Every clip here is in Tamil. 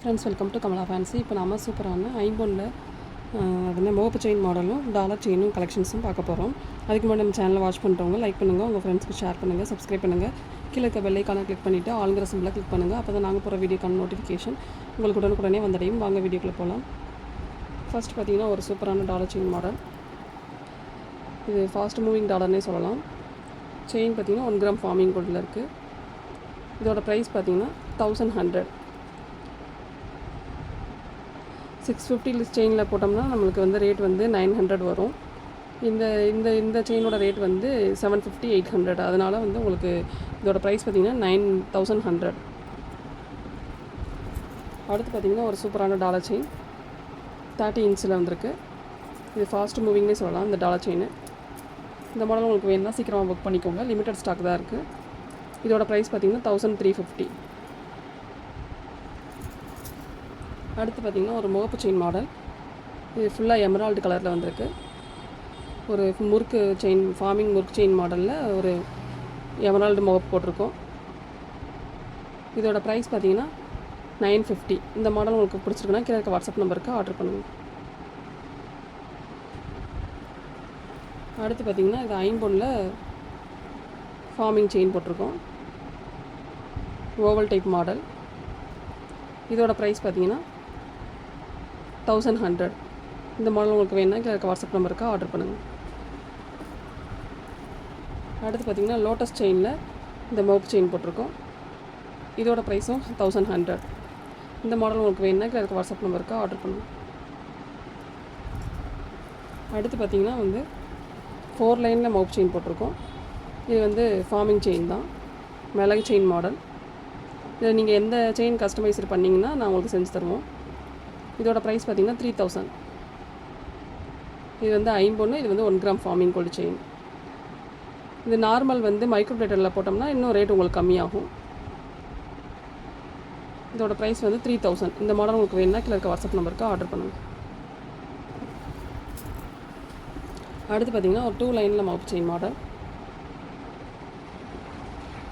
Friends welcome to Kamala fancy இப்போ நம்ம சூப்பரான ஐம்பொன்னில் வந்து மோப்பு செயின் மாடலும் டாலர் செயினும் கலெக்ஷன்ஸும் பார்க்க போகிறோம் அதுக்கு முன்னாடி நம்ம சேனலை வாட்ச் பண்ணுறவங்க லைக் பண்ணுங்கள் உங்கள் ஃப்ரெண்ட்ஸ்க்கு ஷேர் பண்ணுங்கள் சப்ஸ்கிரைப் பண்ணுங்கள் கீழே இருக்க பெல்லைக்கான கிளிக் பண்ணிவிட்டு ஆளுங்கிற சிம்பிளாக கிளிக் பண்ணுங்கள் அப்போ தான் நாங்கள் போகிற வீடியோக்கான நோட்டிஃபிகேஷன் உங்களுக்கு உடனுக்குடனே வந்தடையும் வாங்க வீடியோக்குள்ளே போகலாம் ஃபஸ்ட் பார்த்தீங்கன்னா ஒரு சூப்பரான டாலர் செயின் மாடல் இது ஃபாஸ்ட் மூவிங் டாலர்னே சொல்லலாம். செயின் பார்த்தீங்கன்னா ஒன் கிராம் ஃபார்மிங் கோல்டில் இருக்குது இதோட ப்ரைஸ் பார்த்தீங்கன்னா தௌசண்ட் ஹண்ட்ரட் சிக்ஸ் ஃபிஃப்டி செயினில் போட்டோம்னா நம்மளுக்கு வந்து ரேட் வந்து நைன் ஹண்ட்ரட் வரும். இந்த இந்த இந்த செயினோட ரேட் வந்து செவன் ஃபிஃப்டி எயிட் ஹண்ட்ரட் அதனால் வந்து உங்களுக்கு இதோட ப்ரைஸ் பார்த்தீங்கன்னா நைன் தௌசண்ட் ஹண்ட்ரட் அடுத்து பார்த்தீங்கன்னா ஒரு சூப்பரான டாலர் செயின் தேர்ட்டி இன்ச்சில் வந்திருக்கு. இது ஃபாஸ்ட் மூவிங்னே சொல்லலாம் இந்த டாலர் செயின் இந்த மாடல் உங்களுக்கு வேணும்னா சீக்கிரமாக புக் பண்ணிக்கோங்க. லிமிட்டட் ஸ்டாக் தான் இருக்குது இதோட ப்ரைஸ் பார்த்தீங்கன்னா தௌசண்ட் த்ரீ ஃபிஃப்டி அடுத்து பார்த்திங்கன்னா ஒரு முகப்பு செயின் மாடல். இது ஃபுல்லாக எமரால்டு கலரில் வந்திருக்கு. ஒரு முறுக்கு செயின் ஃபார்மிங் முறுக்கு செயின் மாடலில் ஒரு எமரால்டு முகப்பு போட்டிருக்கோம். இதோட ப்ரைஸ் பார்த்தீங்கன்னா நைன் ஃபிஃப்டி இந்த மாடல் உங்களுக்கு பிடிச்சிருக்குன்னா கீழே இருக்க வாட்ஸ்அப் நம்பருக்கு ஆர்டர் பண்ணுங்கள் அடுத்து பார்த்திங்கன்னா இது ஐம்பொனில் ஃபார்மிங் செயின் போட்டிருக்கோம். ஓவல் டைப் மாடல் இதோட ப்ரைஸ் பார்த்தீங்கன்னா தௌசண்ட் ஹண்ட்ரட் இந்த மாடல் உங்களுக்கு வேணும்னா கீழே இருக்க வாட்ஸ்அப் நம்பருக்கு ஆர்டர் பண்ணுங்கள் அடுத்து பார்த்தீங்கன்னா லோட்டஸ் செயினில் இந்த மவுப் செயின் போட்டிருக்கோம். இதோட ப்ரைஸும் தௌசண்ட் ஹண்ட்ரட் இந்த மாடல் உங்களுக்கு வேணுன்னா கீழே இருக்க வாட்ஸ்அப் நம்பருக்கு ஆர்டர் பண்ணுங்கள் அடுத்து பார்த்தீங்கன்னா வந்து ஃபோர் லைனில் மவுப் செயின் போட்டிருக்கோம். இது வந்து ஃபார்மிங் செயின் தான். மிளகு செயின் மாடல் இதில் நீங்கள் எந்த செயின் கஸ்டமைஸ் பண்ணிங்கன்னா நான் உங்களுக்கு செஞ்சு தருவோம். இதோட ப்ரைஸ் பார்த்தீங்கன்னா த்ரீ தௌசண்ட் இது வந்து ஐம்பொன்று இது வந்து one gram forming gold chain இது நார்மல் வந்து மைக்ரோப்ளேட்டரில் போட்டோம்னா இன்னும் ரேட் உங்களுக்கு கம்மியாகும். இதோட ப்ரைஸ் வந்து த்ரீ தௌசண்ட் இந்த மாடல் உங்களுக்கு வேணும்னா கீழே இருக்க வாட்ஸ்அப் நம்பருக்கு ஆர்டர் பண்ணுங்கள் அடுத்து பார்த்தீங்கன்னா ஒரு டூ லைனில் மவுப் செயின் மாடல்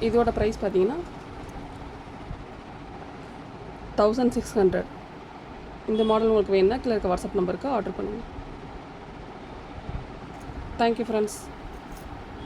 இதோட ப்ரைஸ் பார்த்தீங்கன்னா தௌசண்ட் சிக்ஸ் ஹண்ட்ரட் இந்த மாடல் உங்களுக்கு வேணும்னா கீழே இருக்க வாட்ஸ்அப் நம்பருக்கு ஆர்டர் பண்ணுங்கள் தேங்க்யூ ஃப்ரெண்ட்ஸ்